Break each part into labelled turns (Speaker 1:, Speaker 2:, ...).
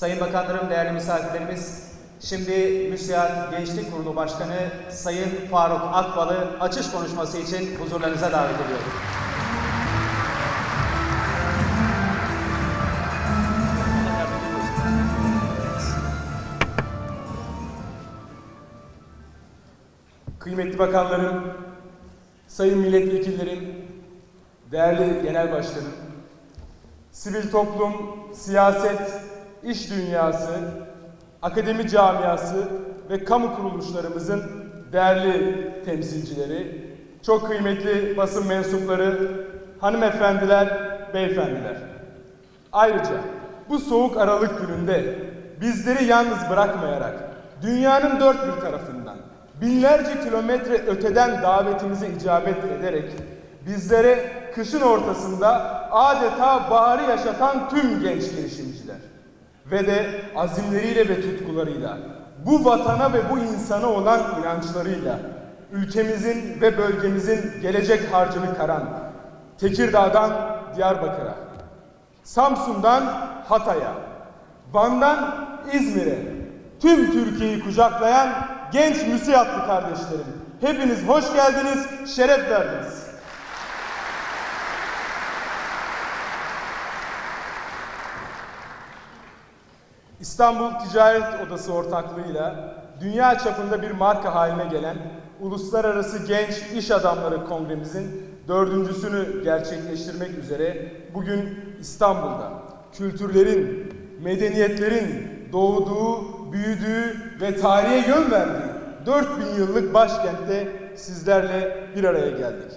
Speaker 1: Sayın Bakanlarım, değerli misafirlerimiz, şimdi MÜSİAD Gençlik Kurulu Başkanı Sayın Faruk Akbal'ı açış konuşması için huzurlarınıza davet ediyorum.
Speaker 2: Kıymetli bakanlarım, sayın milletvekillerim, değerli genel başkanım, sivil toplum, siyaset, iş dünyası, akademi camiası ve kamu kuruluşlarımızın değerli temsilcileri, çok kıymetli basın mensupları, hanımefendiler, beyefendiler. Ayrıca bu soğuk Aralık gününde bizleri yalnız bırakmayarak dünyanın dört bir tarafından binlerce kilometre öteden davetimize icabet ederek bizlere kışın ortasında adeta baharı yaşatan tüm genç girişimciler ve de azimleriyle ve tutkularıyla bu vatana ve bu insana olan inançlarıyla ülkemizin ve bölgemizin gelecek harcını karan Tekirdağ'dan Diyarbakır'a Samsun'dan Hatay'a, Van'dan İzmir'e, tüm Türkiye'yi kucaklayan genç müsiyatlı kardeşlerim. Hepiniz hoş geldiniz, şeref verdiniz. İstanbul Ticaret Odası ortaklığıyla dünya çapında bir marka haline gelen Uluslararası Genç İş Adamları Kongremizin dördüncüsünü gerçekleştirmek üzere bugün İstanbul'da kültürlerin, medeniyetlerin doğduğu, büyüdüğü ve tarihe yön verdiği 4000 yıllık başkentte sizlerle bir araya geldik.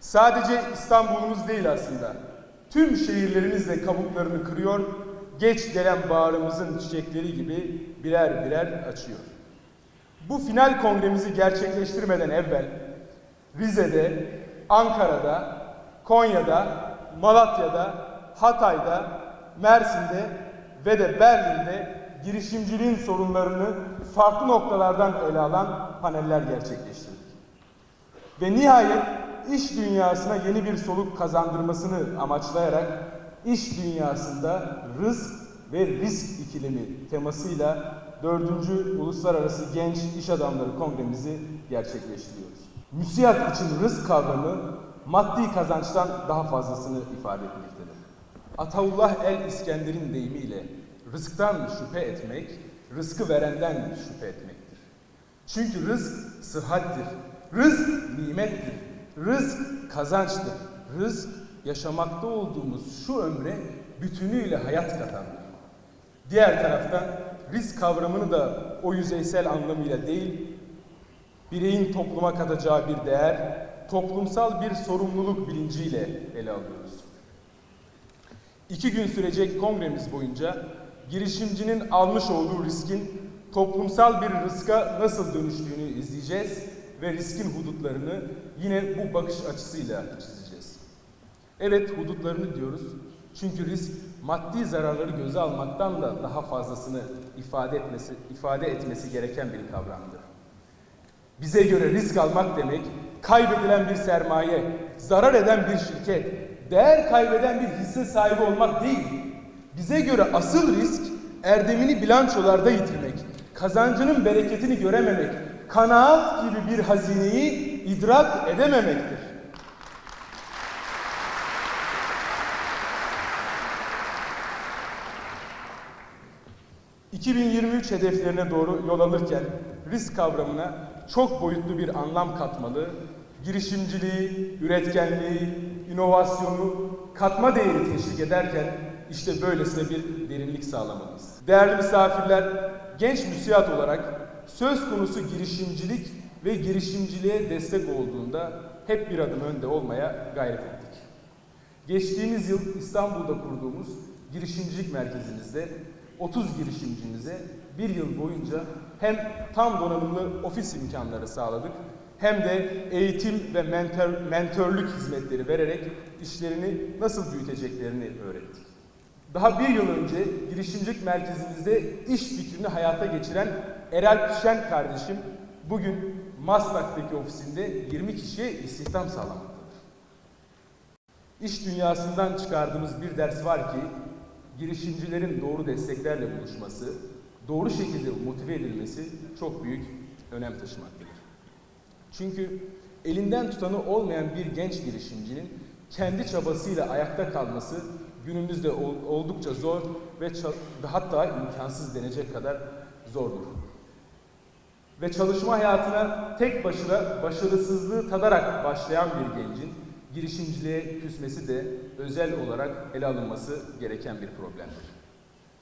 Speaker 2: Sadece İstanbul'umuz değil aslında. Tüm şehirlerimizle kabuklarını kırıyor, geç gelen baharımızın çiçekleri gibi birer birer açıyor. Bu final kongremizi gerçekleştirmeden evvel Rize'de, Ankara'da, Konya'da, Malatya'da, Hatay'da, Mersin'de ve de Berlin'de girişimciliğin sorunlarını farklı noktalardan ele alan paneller gerçekleştirdik. Ve nihayet iş dünyasına yeni bir soluk kazandırmasını amaçlayarak iş dünyasında rızk ve risk ikilemi temasıyla 4. Uluslararası Genç İş Adamları Kongremizi gerçekleştiriyoruz. Müsiyat için rızk kavramı maddi kazançtan daha fazlasını ifade etmektedir. Ataullah el İskender'in deyimiyle rızktan şüphe etmek, rızkı verenden şüphe etmektir. Çünkü rızk sıhhattir, rızk nimettir, rızk kazançtır, rızk yaşamakta olduğumuz şu ömre bütünüyle hayat katandır. Diğer taraftan risk kavramını da o yüzeysel anlamıyla değil, bireyin topluma katacağı bir değer, toplumsal bir sorumluluk bilinciyle ele alıyoruz. İki gün sürecek kongremiz boyunca girişimcinin almış olduğu riskin toplumsal bir rızka nasıl dönüştüğünü izleyeceğiz ve riskin hudutlarını yine bu bakış açısıyla çizeceğiz. Evet hudutlarını diyoruz çünkü risk maddi zararları göze almaktan da daha fazlasını ifade etmesi, ifade etmesi gereken bir kavramdır. Bize göre risk almak demek kaybedilen bir sermaye, zarar eden bir şirket, değer kaybeden bir hisse sahibi olmak değil. Bize göre asıl risk erdemini bilançolarda yitirmek, kazancının bereketini görememek, kanaat gibi bir hazineyi idrak edememektir. ...2023 hedeflerine doğru yol alırken risk kavramına çok boyutlu bir anlam katmalı, girişimciliği, üretkenliği, inovasyonu, katma değeri teşvik ederken işte böylesine bir derinlik sağlamalıyız. Değerli misafirler, genç müsiyat olarak söz konusu girişimcilik ve girişimciliğe destek olduğunda hep bir adım önde olmaya gayret ettik. Geçtiğimiz yıl İstanbul'da kurduğumuz girişimcilik merkezimizde 30 girişimcimize bir yıl boyunca hem tam donanımlı ofis imkanları sağladık hem de eğitim ve mentor, mentörlük hizmetleri vererek işlerini nasıl büyüteceklerini öğrettik. Daha bir yıl önce girişimcilik merkezimizde iş fikrini hayata geçiren Erel Pişen kardeşim bugün Maslak'taki ofisinde 20 kişiye istihdam sağlamaktadır. İş dünyasından çıkardığımız bir ders var ki girişimcilerin doğru desteklerle buluşması, doğru şekilde motive edilmesi çok büyük önem taşımaktadır. Çünkü elinden tutanı olmayan bir genç girişimcinin kendi çabasıyla ayakta kalması günümüzde ol- oldukça zor ve hatta imkansız denecek kadar zordur. Ve çalışma hayatına tek başına başarısızlığı tadarak başlayan bir gencin girişimciliğe küsmesi de özel olarak ele alınması gereken bir problemdir.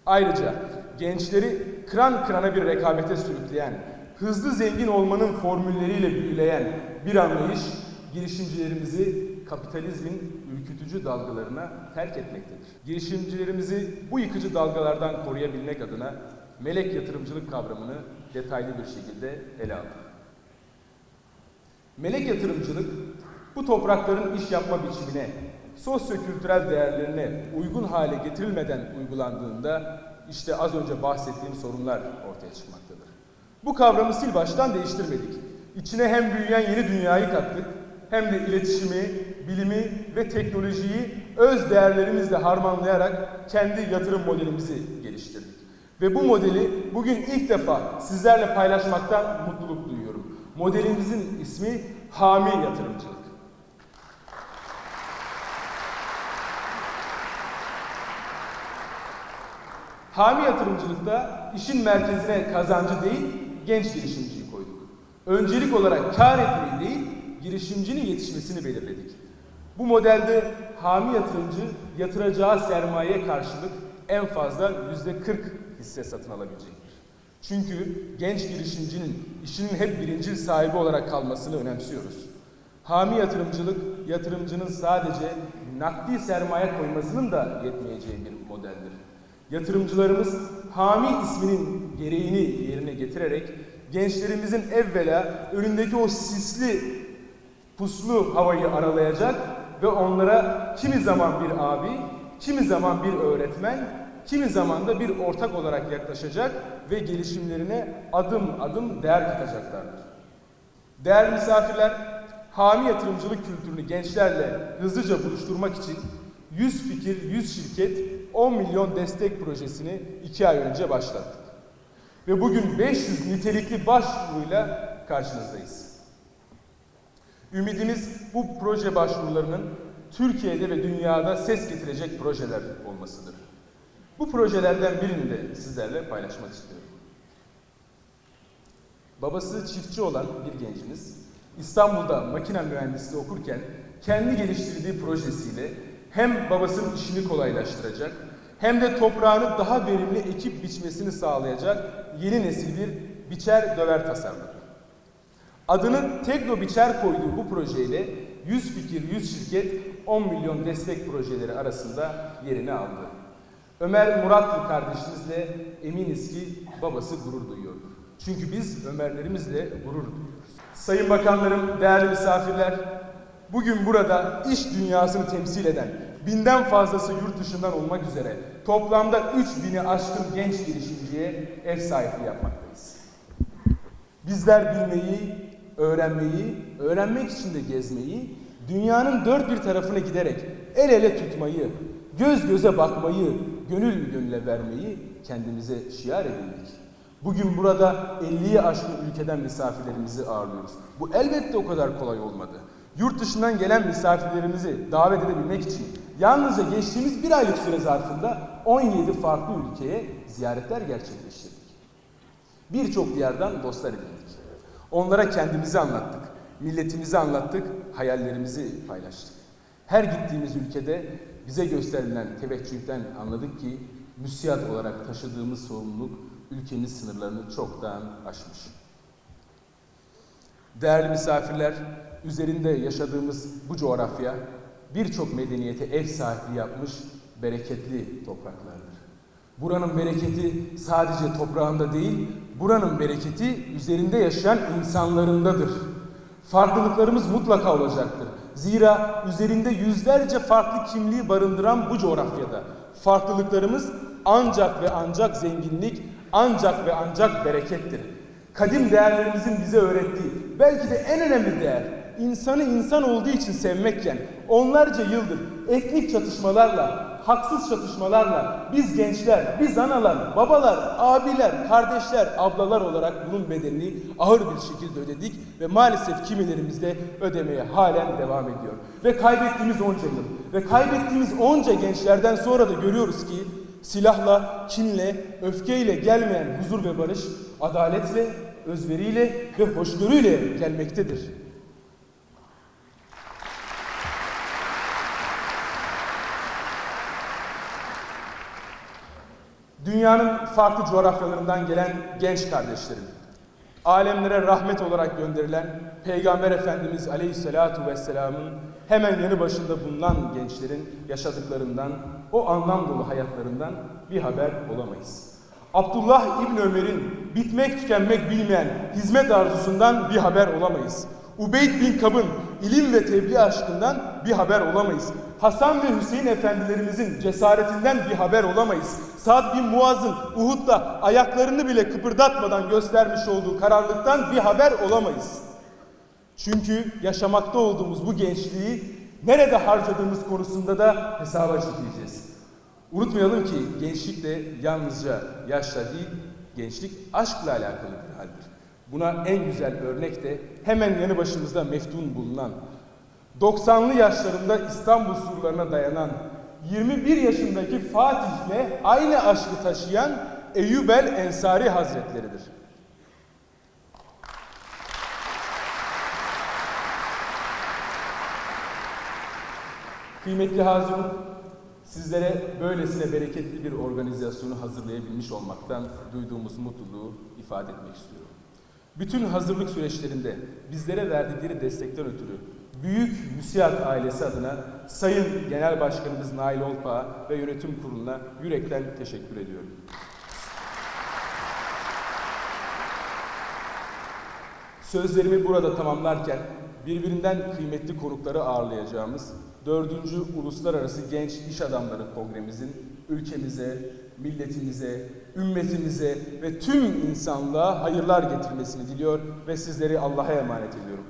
Speaker 2: Ayrıca gençleri kıran kırana bir rekabete sürükleyen, hızlı zengin olmanın formülleriyle büyüleyen bir anlayış girişimcilerimizi kapitalizmin ürkütücü dalgalarına terk etmektedir. Girişimcilerimizi bu yıkıcı dalgalardan koruyabilmek adına melek yatırımcılık kavramını detaylı bir şekilde ele aldık. Melek yatırımcılık bu toprakların iş yapma biçimine, sosyo-kültürel değerlerine uygun hale getirilmeden uygulandığında işte az önce bahsettiğim sorunlar ortaya çıkmaktadır. Bu kavramı sil baştan değiştirmedik. İçine hem büyüyen yeni dünyayı kattık hem de iletişimi, bilimi ve teknolojiyi öz değerlerimizle harmanlayarak kendi yatırım modelimizi geliştirdik. Ve bu modeli bugün ilk defa sizlerle paylaşmaktan mutluluk duyuyorum. Modelimizin ismi Hami Yatırımcılık. Hami yatırımcılıkta işin merkezine kazancı değil, genç girişimciyi koyduk. Öncelik olarak kar etmeyi değil, girişimcinin yetişmesini belirledik. Bu modelde hami yatırımcı yatıracağı sermayeye karşılık en fazla yüzde 40 hisse satın alabilecektir. Çünkü genç girişimcinin işinin hep birincil sahibi olarak kalmasını önemsiyoruz. Hami yatırımcılık, yatırımcının sadece nakdi sermaye koymasının da yetmeyeceği bir modeldir. Yatırımcılarımız Hami isminin gereğini yerine getirerek gençlerimizin evvela önündeki o sisli puslu havayı aralayacak ve onlara kimi zaman bir abi, kimi zaman bir öğretmen, kimi zaman da bir ortak olarak yaklaşacak ve gelişimlerine adım adım değer katacaklardır. Değerli misafirler, hami yatırımcılık kültürünü gençlerle hızlıca buluşturmak için 100 fikir, 100 şirket, 10 milyon destek projesini 2 ay önce başlattık. Ve bugün 500 nitelikli başvuruyla karşınızdayız. Ümidimiz bu proje başvurularının Türkiye'de ve dünyada ses getirecek projeler olmasıdır. Bu projelerden birini de sizlerle paylaşmak istiyorum. Babası çiftçi olan bir gencimiz İstanbul'da makine mühendisliği okurken kendi geliştirdiği projesiyle hem babasının işini kolaylaştıracak hem de toprağını daha verimli ekip biçmesini sağlayacak yeni nesil bir biçer döver tasarladı. Adını Tekno Biçer koyduğu bu projeyle 100 fikir 100 şirket 10 milyon destek projeleri arasında yerini aldı. Ömer Muratlı kardeşimizle eminiz ki babası gurur duyuyordur. Çünkü biz Ömerlerimizle gurur duyuyoruz. Sayın bakanlarım, değerli misafirler, bugün burada iş dünyasını temsil eden binden fazlası yurt dışından olmak üzere toplamda 3000'i aşkın genç girişimciye ev sahipliği yapmaktayız. Bizler bilmeyi, öğrenmeyi, öğrenmek için de gezmeyi, dünyanın dört bir tarafına giderek el ele tutmayı, göz göze bakmayı, gönül gönüle vermeyi kendimize şiar edindik. Bugün burada 50'yi aşkın ülkeden misafirlerimizi ağırlıyoruz. Bu elbette o kadar kolay olmadı. Yurt dışından gelen misafirlerimizi davet edebilmek için yalnızca geçtiğimiz bir aylık süre zarfında 17 farklı ülkeye ziyaretler gerçekleştirdik. Birçok diyardan dostlar edindik. Onlara kendimizi anlattık, milletimizi anlattık, hayallerimizi paylaştık. Her gittiğimiz ülkede bize gösterilen teveccühten anladık ki müsiyat olarak taşıdığımız sorumluluk ülkemiz sınırlarını çoktan aşmış. Değerli misafirler, üzerinde yaşadığımız bu coğrafya birçok medeniyete ev sahipliği yapmış bereketli topraklardır. Buranın bereketi sadece toprağında değil, buranın bereketi üzerinde yaşayan insanlarındadır. Farklılıklarımız mutlaka olacaktır. Zira üzerinde yüzlerce farklı kimliği barındıran bu coğrafyada farklılıklarımız ancak ve ancak zenginlik, ancak ve ancak berekettir. Kadim değerlerimizin bize öğrettiği, belki de en önemli değer, insanı insan olduğu için sevmekken onlarca yıldır etnik çatışmalarla, haksız çatışmalarla biz gençler, biz analar, babalar, abiler, kardeşler, ablalar olarak bunun bedelini ağır bir şekilde ödedik ve maalesef kimilerimiz de ödemeye halen devam ediyor. Ve kaybettiğimiz onca yıl ve kaybettiğimiz onca gençlerden sonra da görüyoruz ki silahla, kinle, öfkeyle gelmeyen huzur ve barış adaletle, özveriyle ve hoşgörüyle gelmektedir. Dünyanın farklı coğrafyalarından gelen genç kardeşlerim, alemlere rahmet olarak gönderilen Peygamber Efendimiz Aleyhisselatu Vesselam'ın hemen yanı başında bulunan gençlerin yaşadıklarından, o anlam dolu hayatlarından bir haber olamayız. Abdullah İbn Ömer'in bitmek tükenmek bilmeyen hizmet arzusundan bir haber olamayız. Ubeyd bin Kab'ın ilim ve tebliğ aşkından bir haber olamayız. Hasan ve Hüseyin efendilerimizin cesaretinden bir haber olamayız. Sa'd bin Muaz'ın Uhud'da ayaklarını bile kıpırdatmadan göstermiş olduğu kararlılıktan bir haber olamayız. Çünkü yaşamakta olduğumuz bu gençliği nerede harcadığımız konusunda da hesaba çekeceğiz. Unutmayalım ki gençlik de yalnızca yaşla değil, gençlik aşkla alakalı bir haldir. Buna en güzel örnek de hemen yanı başımızda meftun bulunan, 90'lı yaşlarında İstanbul surlarına dayanan, 21 yaşındaki Fatih'le aynı aşkı taşıyan Eyyub Ensari Hazretleridir. Kıymetli Hazirun, sizlere böylesine bereketli bir organizasyonu hazırlayabilmiş olmaktan duyduğumuz mutluluğu ifade etmek istiyorum. Bütün hazırlık süreçlerinde bizlere verdikleri destekten ötürü Büyük Müsiyat ailesi adına Sayın Genel Başkanımız Nail Olpa ve yönetim kuruluna yürekten teşekkür ediyorum. Sözlerimi burada tamamlarken birbirinden kıymetli konukları ağırlayacağımız 4. Uluslararası Genç İş Adamları Kongremizin ülkemize, milletimize, ümmetimize ve tüm insanlığa hayırlar getirmesini diliyor ve sizleri Allah'a emanet ediyorum.